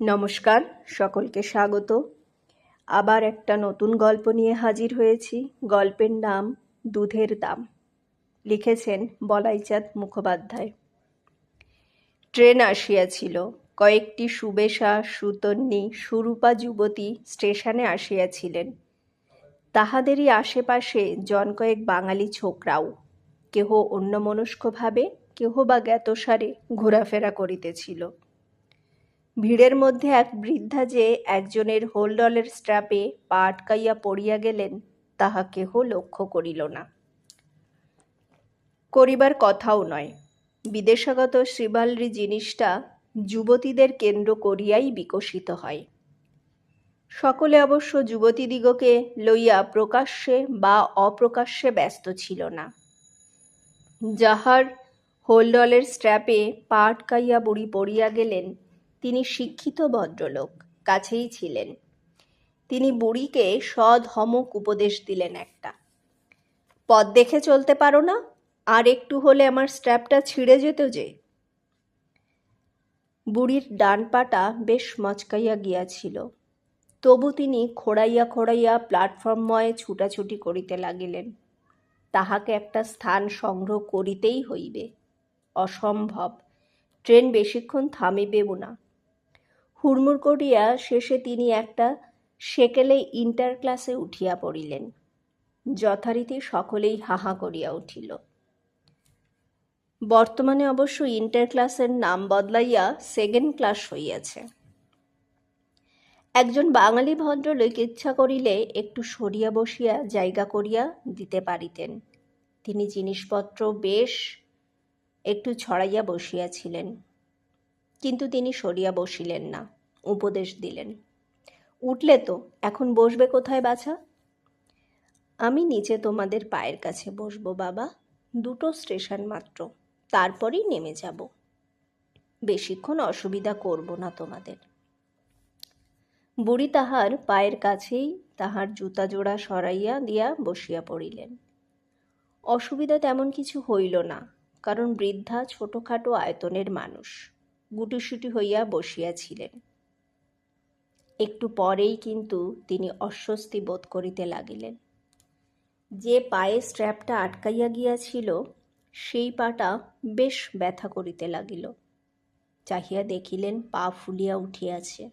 নমস্কার, সকলকে স্বাগত। আবার একটা নতুন গল্প নিয়ে হাজির হয়েছি। গল্পের নাম দুধের দাম। লিখেছেন বলাইচাঁদ মুখোপাধ্যায়। ট্রেন আসিয়াছিল। কয়েকটি সুবেশা, সুতন্নি, সুরূপা যুবতী স্টেশনে আসিয়াছিলেন। তাহাদেরই আশেপাশে জন কয়েক বাঙালি ছোকরাও। কেহ অন্যমনস্কভাবে, কেহ বা জ্ঞাতসারে ঘোরাফেরা করিতেছিল। ভিড়ের মধ্যে এক বৃদ্ধা যে একজনের হোলডলের স্ট্র্যাপে পা আটকাইয়া পড়িয়া গেলেন, তাহা কেহ লক্ষ্য করিল না। করিবার কথাও নয়। বিদেশাগত শ্রীবালরি জিনিসটা যুবতীদের কেন্দ্র করিয়াই বিকশিত হয়। সকলে অবশ্য যুবতীদিগকে লইয়া প্রকাশ্যে বা অপ্রকাশ্যে ব্যস্ত ছিল না। যাহার হোলডলের স্ট্র্যাপে পা আটকাইয়া বুড়ি পড়িয়া গেলেন তিনি শিক্ষিত ভদ্রলোক, কাছেই ছিলেন। তিনি বুড়িকে সধমক উপদেশ দিলেন একটা। পথ দেখে চলতে পারো না, আর একটু হলে আমার স্ট্র্যাপটা ছিঁড়ে যেত যে। বুড়ির ডান পাটা বেশ মচকাইয়া গিয়াছিল। তবু তিনি খোড়াইয়া খোড়াইয়া প্ল্যাটফর্মময় ছুটাছুটি করিতে লাগিলেন। তাহাকে একটা স্থান সংগ্রহ করিতেই হইবে। অসম্ভব। ট্রেন বেশিক্ষণ থামিবেও না। হুড়মুড় করিয়া শেষে তিনি একটা সেকেলে ইন্টার ক্লাসে উঠিয়া পড়িলেন। যথারীতি সকলেই হাহা করিয়া উঠিল। বর্তমানে অবশ্য ইন্টার ক্লাসের নাম বদলাইয়া সেকেন্ড ক্লাস হইয়াছে। একজন বাঙালি ভদ্রলোক ইচ্ছা করিলে একটু সরিয়া বসিয়া জায়গা করিয়া দিতে পারিতেন। তিনি জিনিসপত্র, বেশ একটু ছড়াইয়া বসিয়াছিলেন। কিন্তু তিনি সরিয়া বসিলেন না। উপদেশ দিলেন। উঠলে তো, এখন বসবে কোথায় বাছা? আমি নিচে তোমাদের পায়ের কাছে বসবো বাবা, দুটো স্টেশন মাত্র, তারপরেই নেমে যাব। বেশিক্ষণ অসুবিধা করব না তোমাদের। বুড়ি তাহার পায়ের কাছেই তাহার জুতা জোড়া সরাইয়া দিয়া বসিয়া পড়িলেন। অসুবিধা তেমন কিছু হইল না, কারণ বৃদ্ধা ছোটোখাটো আয়তনের মানুষ, গুটিসুটি হইয়া বসিয়াছিলেন একটু পরেই কিন্তু তিনি অস্বস্তি বোধ করিতে লাগিলেন। যে পায়ে স্ট্র্যাপটা আটকাইয়া গিয়াছিল, সেই পাটা বেশ ব্যথা করিতে লাগিল। চাহিয়া দেখিলেন পা ফুলিয়া উঠিয়াছে।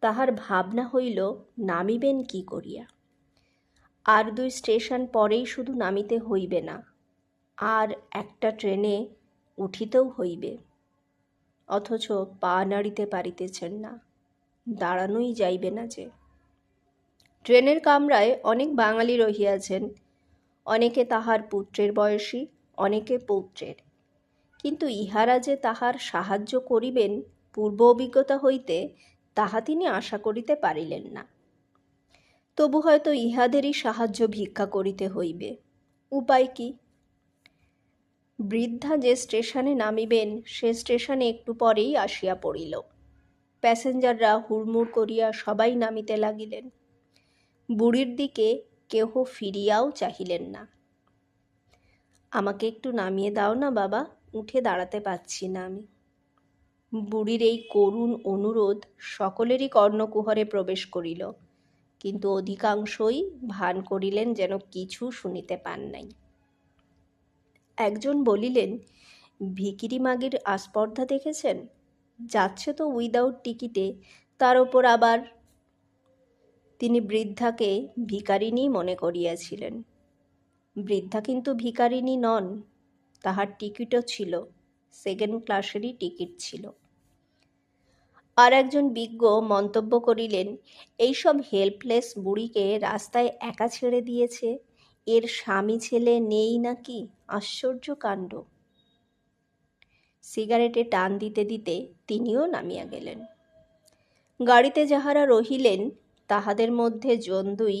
তাহার ভাবনা হইল, নামিবেন কি করিয়া? আর দুই স্টেশন পরেই শুধু নামিতে হইবে না, আর একটা ট্রেনে উঠিতেও হইবে, অথচ পা নাড়িতে পারিতেছেন না। দাঁড়ানোই যাইবে না যে। ট্রেনের কামরায় অনেক বাঙালি রহিয়াছেন, অনেকে তাহার পুত্রের বয়সী, অনেকে পৌত্রের। কিন্তু ইহারা যে তাহার সাহায্য করিবেন, পূর্ব অভিজ্ঞতা হইতে তাহা তিনি আশা করিতে পারিলেন না। তবু হয়তো ইহাদেরই সাহায্য ভিক্ষা করিতে হইবে। উপায় কি? বৃদ্ধা যে স্টেশনে নামিবেন, সে স্টেশনে একটু পরেই আসিয়া পড়িল। প্যাসেঞ্জাররা হুড়মুড় করিয়া সবাই নামিতে লাগিলেন। বুড়ির দিকে কেহ ফিরিয়াও চাহিলেন না। আমাকে একটু নামিয়ে দাও না বাবা, উঠে দাঁড়াতে পারছি না আমি। বুড়ির এই করুণ অনুরোধ সকলেরই কর্ণকুহরে প্রবেশ করিল, কিন্তু অধিকাংশই ভান করিলেন যেন কিছু শুনিতে পান নাই। একজন বলিলেন, ভিকিরি মাগির আস্পর্ধা দেখেছেন? যাচ্ছে তো উইদাউট টিকিটে তার ওপর আবার তিনি বৃদ্ধাকে ভিকারিনী মনে করিয়াছিলেন। বৃদ্ধা কিন্তু ভিকারিনী নন, তাহার টিকিটও ছিল সেকেন্ড ক্লাসেরই টিকিট ছিল। আর একজন বিজ্ঞ মন্তব্য করিলেন, এইসব হেল্পলেস বুড়িকে রাস্তায় একা ছেড়ে দিয়েছে, এর স্বামী ছেলে নেই নাকি? আশ্চর্য কাণ্ড। সিগারেটে টান দিতে দিতে তিনিও নামিয়া গেলেন। গাড়িতে যাহারা রহিলেন, তাহাদের মধ্যে জন্দুই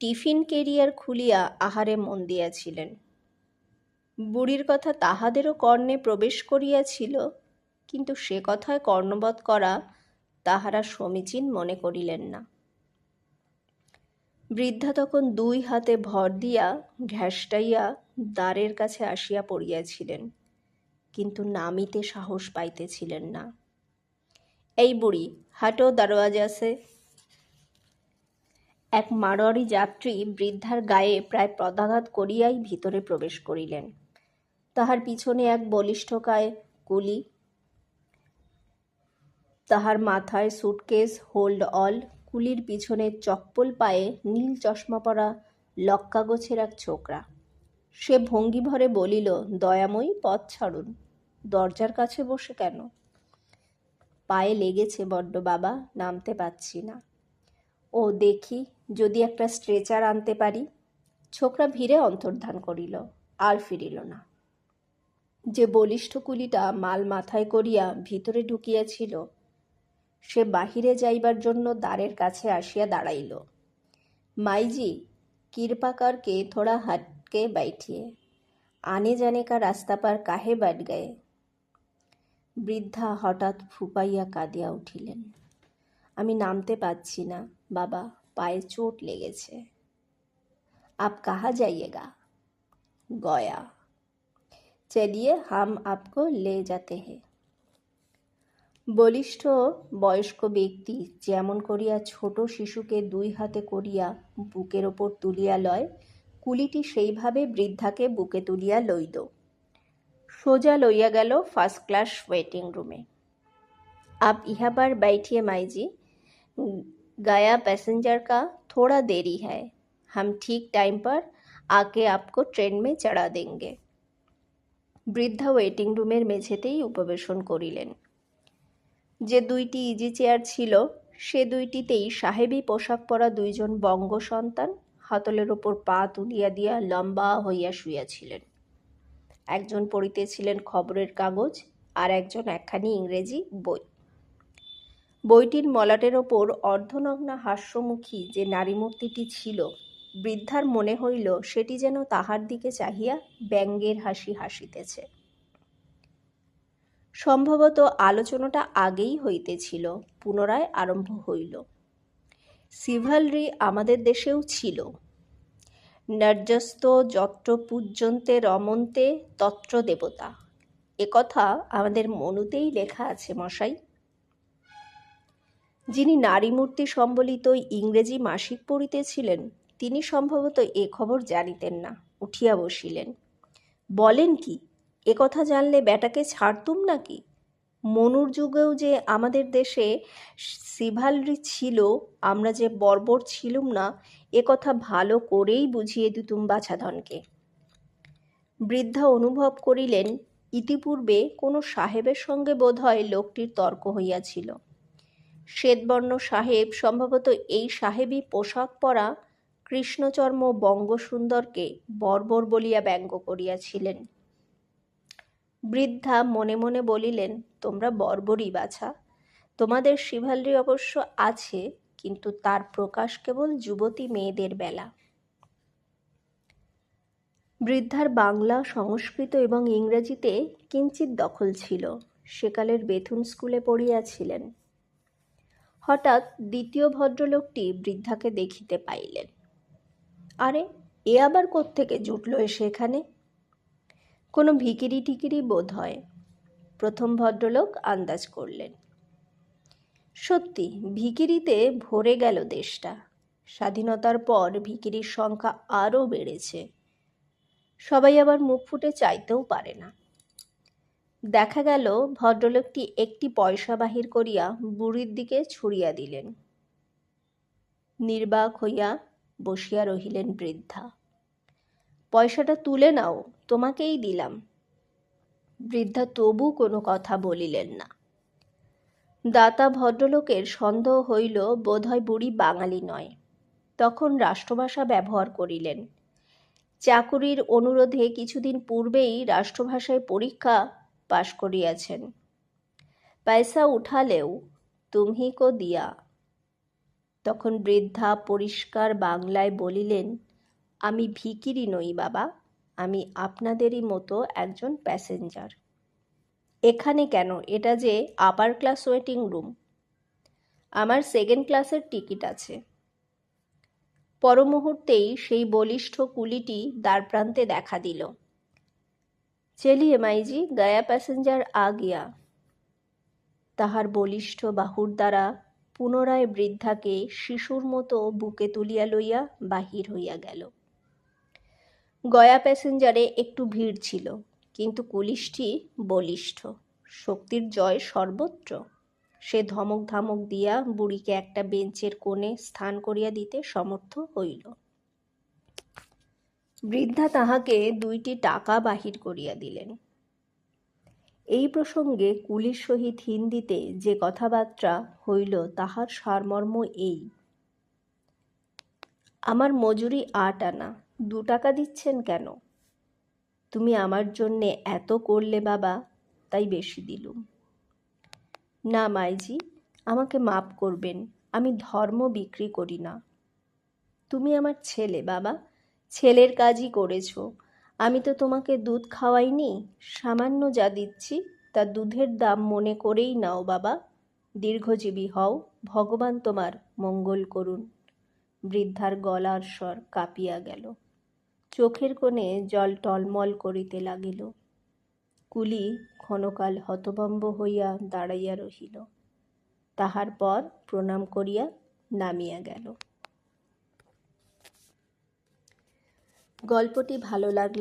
টিফিন কেরিয়ার খুলিয়া আহারে মন দিয়াছিলেন। বুড়ির কথা তাহাদেরও কর্ণে প্রবেশ করিয়াছিল, কিন্তু সে কথায় কর্ণবধ করা তাহারা সমীচীন মনে করিলেন না। বৃদ্ধা তখন দুই হাতে ভর দিয়া ঘ্যাসটাইয়া দ্বারের কাছে আসিয়া পড়িয়াছিলেন। কিন্তু নামিতে সাহস পাইতেছিলেন না। এই বুড়ি, হাটো দরওয়াজা সে এক মারোয়ারি যাত্রী বৃদ্ধার গায়ে প্রায় পদাঘাত করিয়াই ভিতরে প্রবেশ করিলেন। তাহার পিছনে এক বলিষ্ঠকায় কুলি, তাহার মাথায় সুটকেস, হোল্ড অল, কুলির পিছনে চপ্পল পায়ে নীল চশমা পরা লক্কাগোছের এক ছোকরা। সে ভঙ্গি ভরে বলিল, দয়াময়ী, পথ ছাড়ুন। দরজার কাছে বসে কেন? পায়ে লেগেছে বড্ড বাবা, নামতে পাচ্ছি না। ও দেখি, যদি একটা স্ট্রেচার আনতে পারি? ছোকরা ভিড়ে অন্তর্ধান করিল, আর ফিরিল না। যে বলিষ্ঠ কুলিটা মাল মাথায় করিয়া ভিতরে ঢুকিয়াছিল, সে বাহিরে যাইবার জন্য দ্বারের কাছে আসিয়া দাঁড়াইল। মাইজি কিরপাকারকে থোড়া হাট के बैठिए आने जाने का रास्ता पर काहे बैठ गए বৃদ্ধা হঠাৎ ফুপাইয়া কাঁদিয়া উঠিলেন আমি নামতে পাচ্ছি না বাবা পায়ে চোট লেগেছে আপ কাহা যাইয়েগা গয়া চলিয়ে হাম আপকো লে যাতে হে বলিষ্ঠ বয়স্ক ব্যক্তি যেমন করিয়া ছোট শিশুকে দুই হাতে করিয়া বুকের ওপর তুলিয়া লয় কুলিটি সেইভাবে বৃদ্ধাকে বুকে তুলিয়া লইল সোজা লইয়া গেল ফার্স্ট ক্লাস ওয়েটিং রুমে आप यहाँ पर बैठिए माई जी गया पैसेंजर का थोड़ा देरी है हम ठीक टाइम पर आके आपको ट्रेन में चढ़ा देंगे বৃদ্ধা ওয়েটিং রুমের মেঝেতেই উপবেশন করিলেন যে দুইটি ইজি চেয়ার ছিল সে দুইটিতেই সাহেবী পোশাক পরা দুইজন বঙ্গ সন্তান হাতলের ওপর পা তুলিয়া দিয়া লম্বা হইয়া শুইয়াছিলেন। একজন পড়িতেছিলেন খবরের কাগজ আর একজন একখানি ইংরেজি বই। বইটির মলাটের ওপর অর্ধনগ্না হাস্যমুখী যে নারীমূর্তিটি ছিল, বৃদ্ধার মনে হইল সেটি যেন তাহার দিকে চাহিয়া ব্যঙ্গের হাসি হাসিতেছে। সম্ভবত আলোচনাটা আগেই হইতেছিল, পুনরায় আরম্ভ হইল। সিভালরি আমাদের দেশেও ছিল। নর্যস্ত যত্র পূজ্যন্তে রমন্তে তত্র দেবতা একথা আমাদের মনুতেই লেখা আছে মশাই। যিনি নারী মূর্তি সম্বলিত ইংরেজি মাসিক পড়িতেছিলেন, তিনি সম্ভবত এ খবর জানিতেন না, উঠিয়া বসিলেন। বলেন কি একথা জানলে ব্যাটাকে ছাড়তুম নাকি? মনুর যুগেও যে আমাদের দেশে সিভালরি ছিল, আমরা যে বর্বর ছিলুম না একথা ভালো করেই বুঝিয়ে দিতুম বাছাধনকে। বৃদ্ধা অনুভব করিলেন, ইতিপূর্বে কোনো সাহেবের সঙ্গে বোধহয় লোকটির তর্ক হইয়াছিল। শ্বেতবর্ণ সাহেব সম্ভবত এই সাহেবই পোশাক পরা কৃষ্ণচর্ম বঙ্গসুন্দরকে বর্বর বলিয়া ব্যঙ্গ করিয়াছিলেন। বৃদ্ধা মনে মনে বলিলেন, তোমরা বর্বরই বাছা। তোমাদের শিভালরি অবশ্য আছে, কিন্তু তার প্রকাশ কেবল যুবতী মেয়েদের বেলা। বৃদ্ধার বাংলা, সংস্কৃত এবং ইংরেজিতে কিঞ্চিত দখল ছিল। সেকালের বেথুন স্কুলে পড়িয়াছিলেন। হঠাৎ দ্বিতীয় ভদ্রলোকটি বৃদ্ধাকে দেখিতে পাইলেন। আরে, এ আবার কোত্থেকে জুটল এসে এখানে কোনো ভিকিরি টিকিরি বোধ হয়। প্রথম ভদ্রলোক আন্দাজ করলেন। সত্যি, ভিকিরিতে ভরে গেল দেশটা। স্বাধীনতার পর ভিকিরির সংখ্যা আরও বেড়েছে। সবাই আবার মুখ ফুটে চাইতেও পারে না। দেখা গেল, ভদ্রলোকটি একটি পয়সা বাহির করিয়া বুড়ির দিকে ছুড়িয়া দিলেন। নির্বাক হইয়া বসিয়া রহিলেন বৃদ্ধা। পয়সাটা তুলে নাও, তোমাকেই দিলাম। বৃদ্ধা তবু কোনো কথা বলিলেন না। দাতা ভদ্রলোকের সন্দেহ হইল, বোধহয় বুড়ি বাঙালি নয়। তখন রাষ্ট্রভাষা ব্যবহার করিলেন। চাকুরির অনুরোধে কিছুদিন পূর্বেই রাষ্ট্রভাষায় পরীক্ষা পাশ করিয়াছেন। পয়সা উঠালেও তুমি কো দিয়া। তখন বৃদ্ধা পরিষ্কার বাংলায় বলিলেন আমি ভিকিরি নই, বাবা। আমি আপনাদেরই মতো একজন প্যাসেঞ্জার। এখানে কেন? এটা যে আপার ক্লাস ওয়েটিং রুম আমার সেকেন্ড ক্লাসের টিকিট আছে। পরমুহূর্তেই সেই বলিষ্ঠ কুলিটি দ্বারপ্রান্তে দেখা দিল। চেলিয়ে মাইজি গয়া প্যাসেঞ্জার আ গিয়া তাহার বলিষ্ঠ বাহুর দ্বারা পুনরায় বৃদ্ধাকে শিশুর মতো বুকে তুলিয়া লইয়া বাহির হইয়া গেল। গয়া প্যাসেঞ্জারে একটু ভিড় ছিল, কিন্তু কুলিশটি বলিষ্ঠ। শক্তির জয় সর্বত্র। সে ধমক ধামক দিয়া বুড়িকে একটা বেঞ্চের কোণে স্থান করিয়া দিতে সমর্থ হইল। বৃদ্ধা তাহাকে দুইটি টাকা বাহির করিয়া দিলেন। এই প্রসঙ্গে কুলির সহিত হিন্দিতে যে কথাবার্তা হইল তাহার সারমর্ম এই। আমার মজুরি আট আনা। দু টাকা দিচ্ছেন কেন? তুমি আমার জন্যে এত করলে বাবা, তাই বেশি দিলুম। না মাইজি, আমাকে মাপ করবেন, আমি ধর্ম বিক্রি করি না। তুমি আমার ছেলে বাবা, ছেলের কাজই করেছ। আমি তো তোমাকে দুধ খাওয়াইনি, সামান্য যা দিচ্ছি, তা দুধের দাম মনে করেই নাও বাবা। দীর্ঘজীবী হও, ভগবান তোমার মঙ্গল করুন। বৃদ্ধার গলার স্বর কাঁপিয়া গেল। চোখের কোণে জল টলমল করিতে লাগিল। কুলি ক্ষণকাল হতভম্ব হইয়া দাঁড়াইয়া রহিল। তাহার পর প্রণাম করিয়া নামিয়া গেল। গল্পটি ভালো লাগলে